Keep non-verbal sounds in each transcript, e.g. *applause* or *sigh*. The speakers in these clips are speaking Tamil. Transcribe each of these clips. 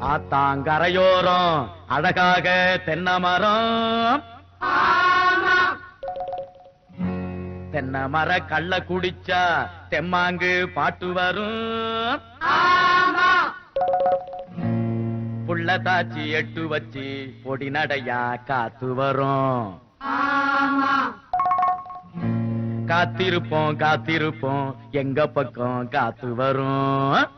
ஆத்தாங்கரையோரம் அழகாக தென்னமரம். தென்னை மர கள்ள குடிச்சா தெம்மாங்கு பாட்டு வரும். புள்ள தாச்சி எட்டு வச்சு பொடி நடையா காத்து வரும். காத்திருப்போம் காத்திருப்போம் எங்க பக்கம் காத்து வரும்.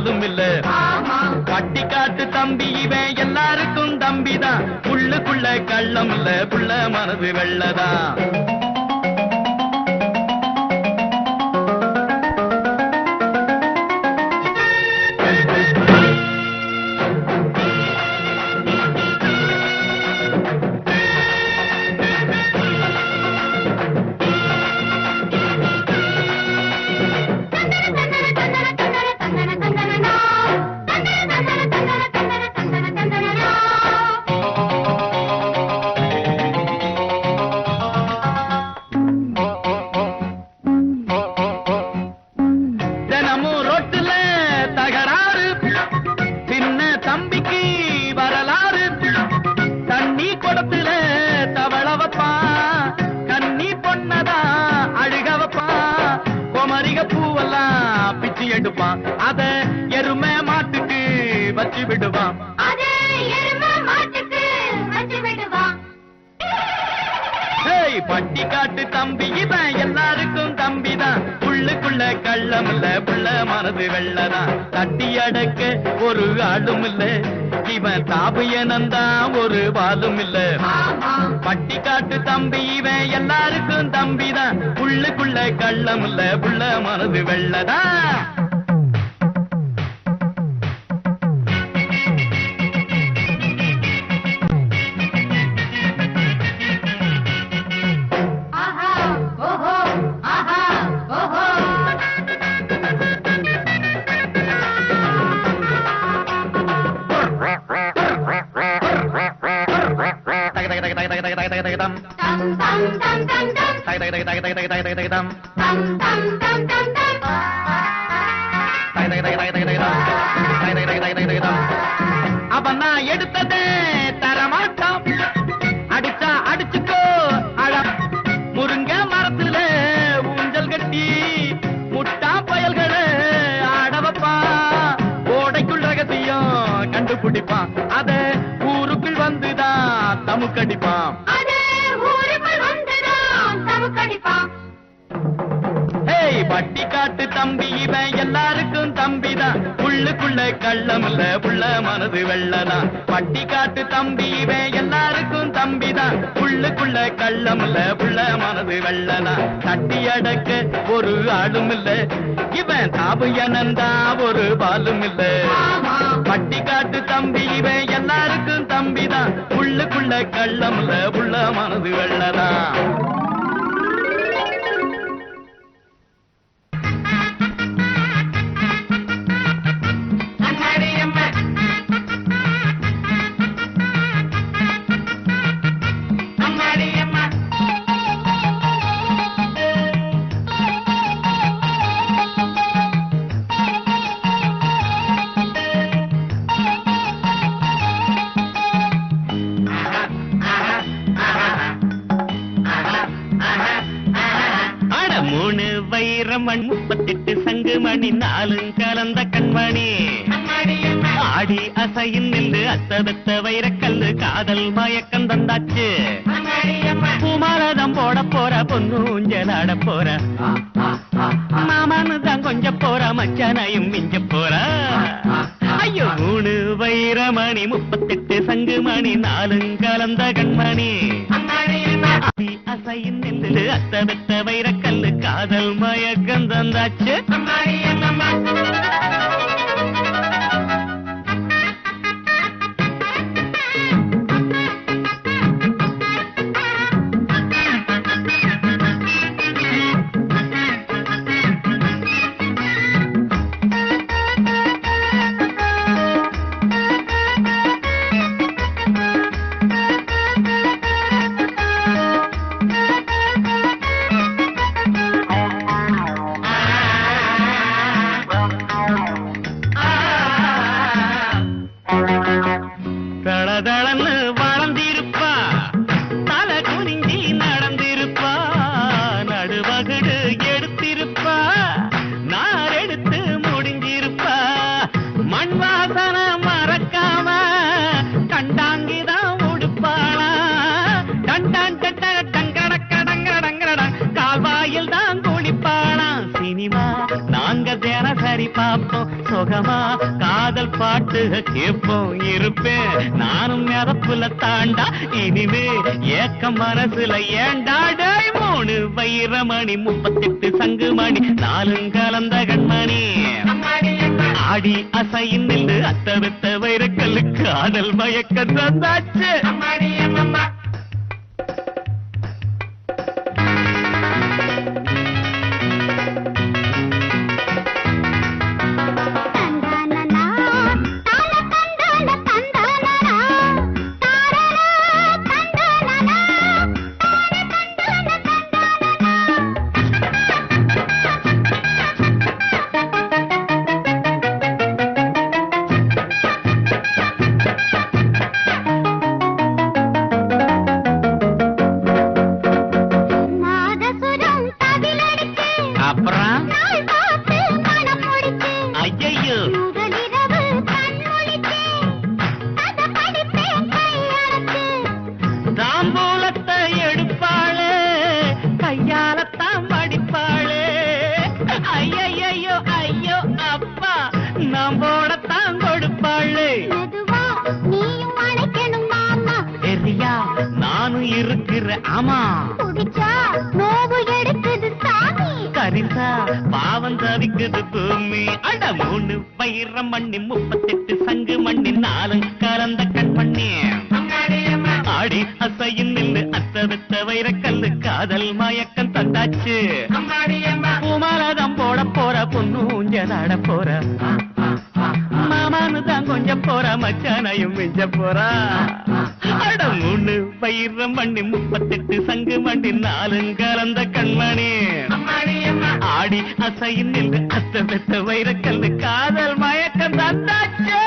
அதுவும் இல்ல கட்டி காட்டு தம்பி இவன் எல்லாருக்கும் தம்பிதான். உள்ளுக்குள்ள கள்ளம் இல்ல புள்ள மனது வெள்ளதான். ஆளும் இல்ல இவன் தாபியனந்தா ஒரு வாலும் இல்ல பட்டி காட்டு தம்பி இவன் எல்லாருக்கும் தம்பிதான். உள்ளுக்குள்ள கள்ளம் இல்ல புள்ள மனது வெள்ளதான் அவன் நான் எடுத்ததே கள்ளம் இல்ல புள்ள மனது வெள்ளதான் பட்டி காட்டு தம்பி இவன் எல்லாருக்கும் தம்பிதான் புள்ளுக்குள்ள கள்ளம் இல்ல புள்ள மனது வெள்ளதான் தட்டி அடக்க ஒரு ஆளும் இல்ல இவன் தாபு எனந்தா ஒரு பாலும் இல்ல பட்டி காட்டு தம்பி இவன் எல்லாருக்கும் தம்பிதான் புள்ளுக்குள்ள கள்ளம் இல்ல புள்ள மனது வெள்ளதான் மண் முப்பத்தெட்டு சங்கு மணி நாலும் கலந்த கண்மணி. ஆடி அசையும் நின்று அத்தபத்த வைரக்கல்லு காதல் மயக்கம் தந்தாச்சு. பூமாலதம் போட போற பொண்ணு ஊஞ்சல் ஆட போற. மாமானு தான் கொஞ்ச போற மச்சானையும் மிஞ்ச போற. ஐயோ மூணு வைரமணி முப்பத்தெட்டு சங்கு மணி நாலும் கலந்த கண்மணி. அடி நெல்லு அத்த வெத்த வைரக்கல்லு காதல் மயக்கம் தந்தாச்சு. பார்ப்போம். சுகமா காதல் பாட்டு கேட்போம். இருப்பேன். நானும் மிதப்புல தாண்டா. இனிமே ஏக்க மனசுல ஏண்டா? டேய் மூணு வைரமணி முப்பத்தெட்டு சங்கு மணி. நாலும் கலந்த கண்மணி. ஆடி அசையின் நின்று அத்தவித்த வைரக்கல்லு காதல் மயக்க தந்தாச்சு. பூமி. அட மூணு வைரம் மண்ணி முப்பத்தெட்டு சங்கு மண்ணி நாலு கலந்த கண்மண்ணி ஆடி அசையின் நில்லு அத்த வெத்த வைரக்கல்லு காதல் மயக்கம் தந்தாச்சு. பூமலதம் போட போற பொண்ணு ஊஞ்சலாட போற. போறா மச்சானையும் மிஞ்ச போறா. அட மூணு வைரம் மண்ணி முப்பத்தெட்டு சங்கு மண்டி நாலும் கலந்த கண்மணி. ஆடி அசையின் நின்று அத்த வெத்த வைரக்கல்லு காதல் மயக்கம் தந்தாச்சு.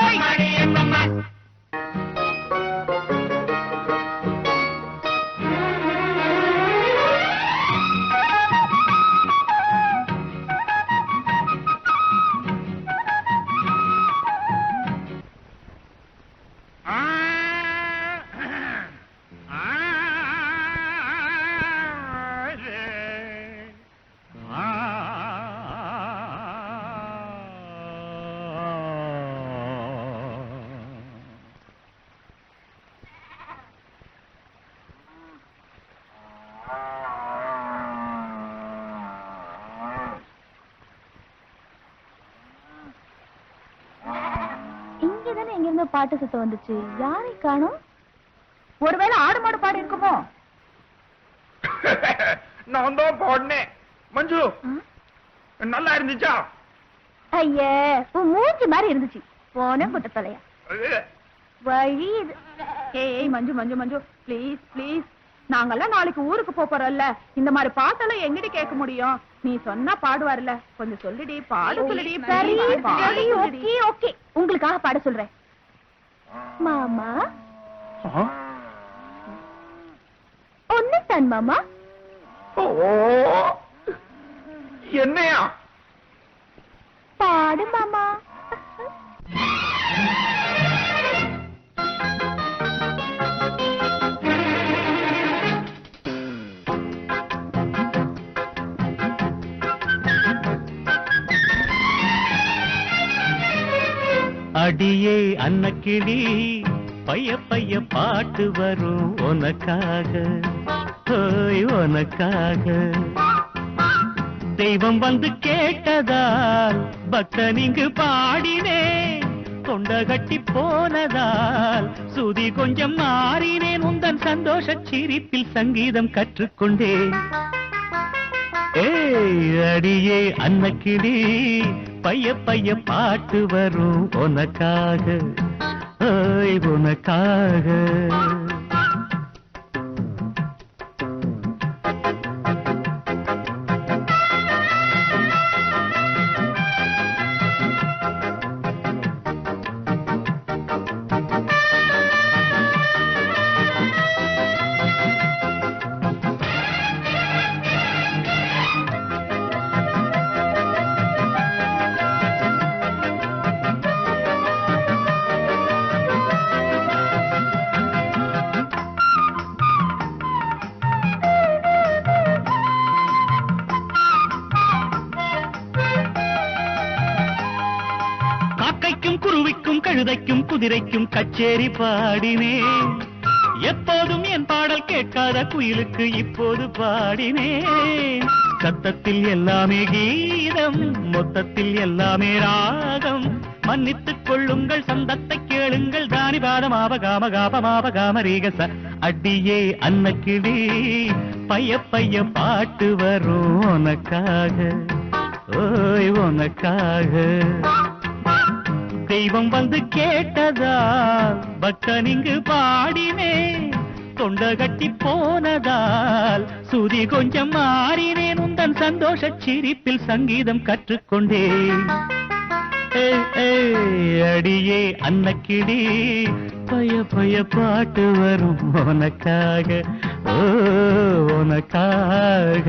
இருந்து பாட்டு சத்தம் வந்துச்சு. யாரை காணும்? ஒருவேளை ஆடு மாடு பாடி இருக்குமோ? *laughs* நான் தான் பாடினேன். மஞ்சு நல்லா இருந்துச்சா? ஐயே உன் மூஞ்சி மாதிரி இருந்துச்சு. போன குட்ட தலையா வழி இது. ஏய் மஞ்சு மஞ்சு மஞ்சு. ப்ளீஸ் ப்ளீஸ் நாங்கெல்லாம் நாளைக்கு ஊருக்கு போறோம்ல. இந்த மாதிரி பாட்டெல்லாம் எங்கடி கேட்க முடியும். நீ சொன்னா பாடுவார்ல கொஞ்சம் சொல்லுடி பாட சொல்லுடி. உங்களுக்காக பாட சொல்றேன். மாமா? ஒன்னு தான் மாமா. என்னையா? பாடு மாமா. அடியே அன்னக்கிளி பைய பைய பாட்டு வரும் உனக்காக. ஓய் உனக்காக. தெய்வம் வந்து கேட்டதால் பக்தன் இங்கு பாடினே. தொண்ட கட்டி போனதால் சுதி கொஞ்சம் மாறினேன். உந்தன் சந்தோஷ சிரிப்பில் சங்கீதம் கற்றுக்கொண்டேன். ஏய் அடியே அன்னக்கிளி பைய பைய பாட்டு வரும் உனக்காக. உனக்காக. கழுதைக்கும் குதிரைக்கும் கச்சேரி பாடினேன். எப்போதும் என் பாடல் கேட்காத குயிலுக்கு இப்போது பாடினேன். சத்தத்தில் எல்லாமே கீதம் மொத்தத்தில் எல்லாமே ராகம். மன்னித்துக் கொள்ளுங்கள் சந்தத்தை கேளுங்கள் தானி பாதம் ஆபகாம காபமாப காமரீகச அடியே அன்னக்கிளி. பைய பைய பாட்டு வரும் உனக்காக. ஓய் உனக்காக. தெய்வம் வந்து கேட்டதா? பக்தன் இங்கு பாடினே தொண்ட கட்டி போனதால் சுதி கொஞ்சம் மாறினேன். உந்தன் சந்தோஷ சிரிப்பில் சங்கீதம் கற்றுக்கொண்டேன் அடியே அன்னக்கிடி பய பய பாட்டு வரும் உனக்காக. ஓ உனக்காக.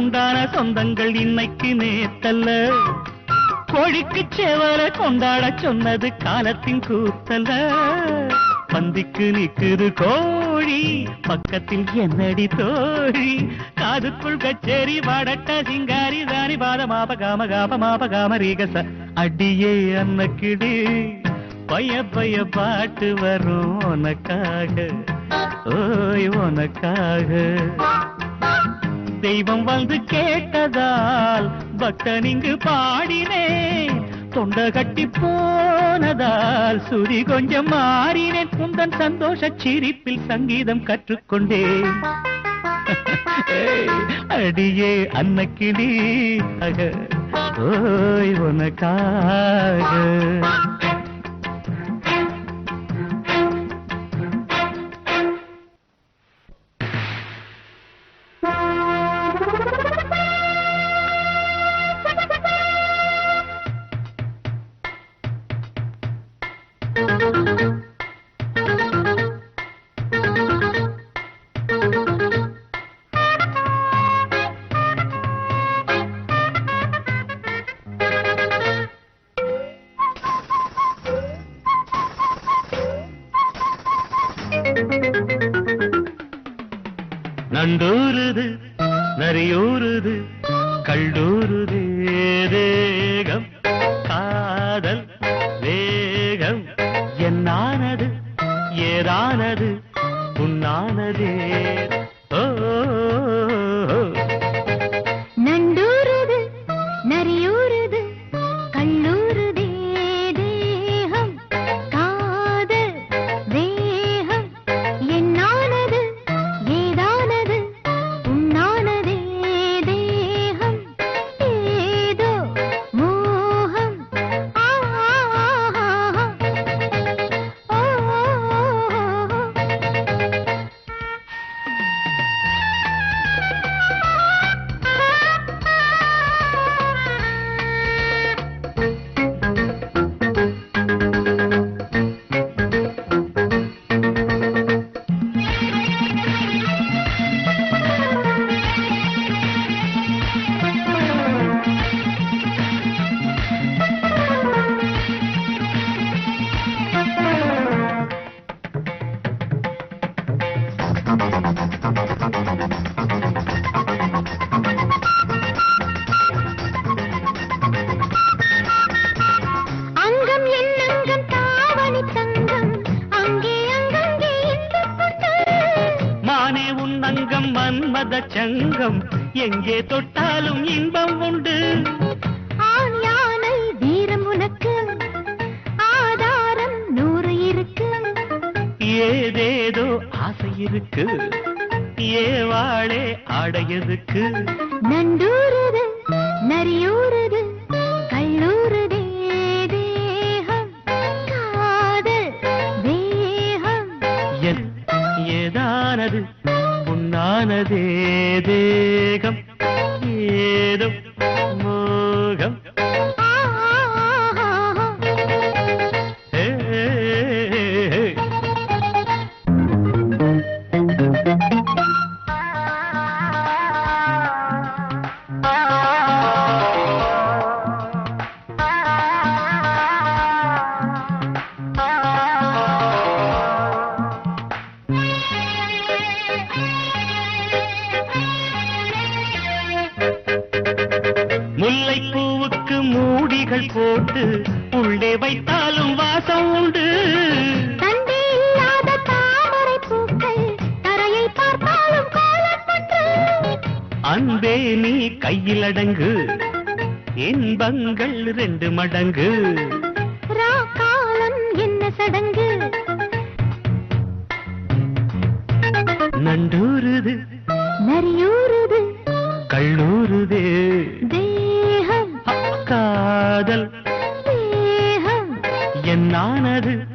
உண்டான சொந்தங்கள் இன்னைக்கு நேத்தல்ல. கோழிக்கு சேவல கொண்டாட சொன்னது காலத்தின் கூத்தல்ல. பந்திக்கு நிற்குது கோழி பக்கத்தில் என்னடி தோழி? காதுக்குள் கச்சேரி வாடட்ட சிங்காரி தானி பாத மாப காம காப மாப காம ரீகச அடியே அன்னக்கிடி பைய பைய பாட்டு வரும் உனக்காக. ஓய் உனக்காக. தெய்வம் வந்து கேட்டதால் பக்தன் இங்கு பாடினே தொண்ட கட்டி போனதால் சுரி கொஞ்சம் மாறினேன். குந்தன் சந்தோஷ சிரிப்பில் சங்கீதம் கற்றுக்கொண்டேன். *laughs* அடியே அன்னக்கிளி அக ஓய் உனக்காக. நரியூருது எங்கே தொட்டாலும் இன்பம் உண்டு. ஆண் யானை வீரம் உனக்கு ஆதாரம் நூறு இருக்கு. ஏதேதோ ஆசை இருக்கு ஏவாளே ஆடையதுக்கு நண்டூருது நரியூருது கல்லூருதே தேகம் காதல் என் ஏதானது உன்னானதே கையில் அடங்கு இன்பங்கள் ரெண்டு மடங்கு. ராக்காலம் என்ன சடங்கு? நண்டூருது. நரியூருது. கள்ளூருதே தேகம். காதல் தேகம். என்னானது?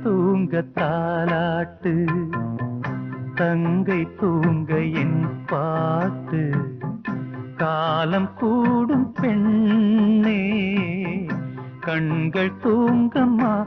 தூங்க தாலாட்டு தங்கை தூங்க என் பாட்டு. காலம் கூடும் பெண்ணே கண்கள் தூங்கம்மா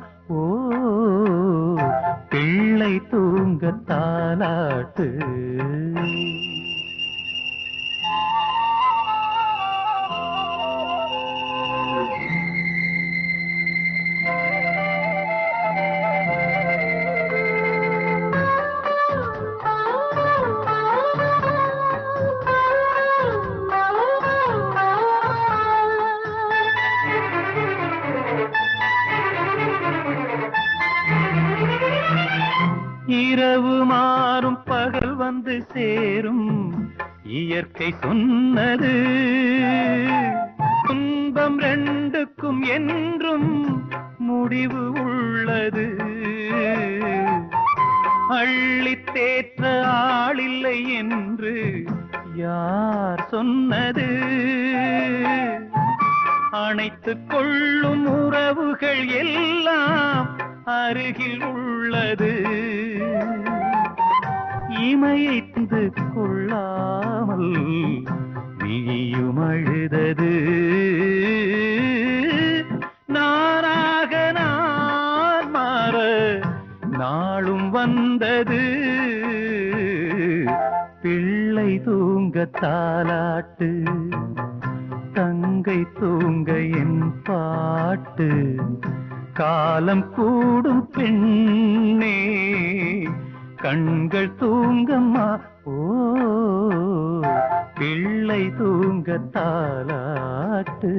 இரவு மாறும் பகல் வந்து சேரும். இயற்கை சொன்னது துன்பம் ரெண்டுக்கும் என்றும் முடிவு உள்ளது. அள்ளித்தேற்ற ஆளில்லை என்று யார் சொன்னது? அணைத்துக் கொள்ளும் உறவுகள் எல்லாம் அருகில் இமையை தந்து கொள்ளாமல் நீயும் அழுதது. நானாக நான் மாற நாளும் வந்தது. பிள்ளை தூங்க தாலாட்டு தங்கை தூங்க என் பாட்டு காலம் கூடும் பெண்ணே. கண்கள் தூங்கம்மா. ஓ பிள்ளை தூங்க தாலாட்டு.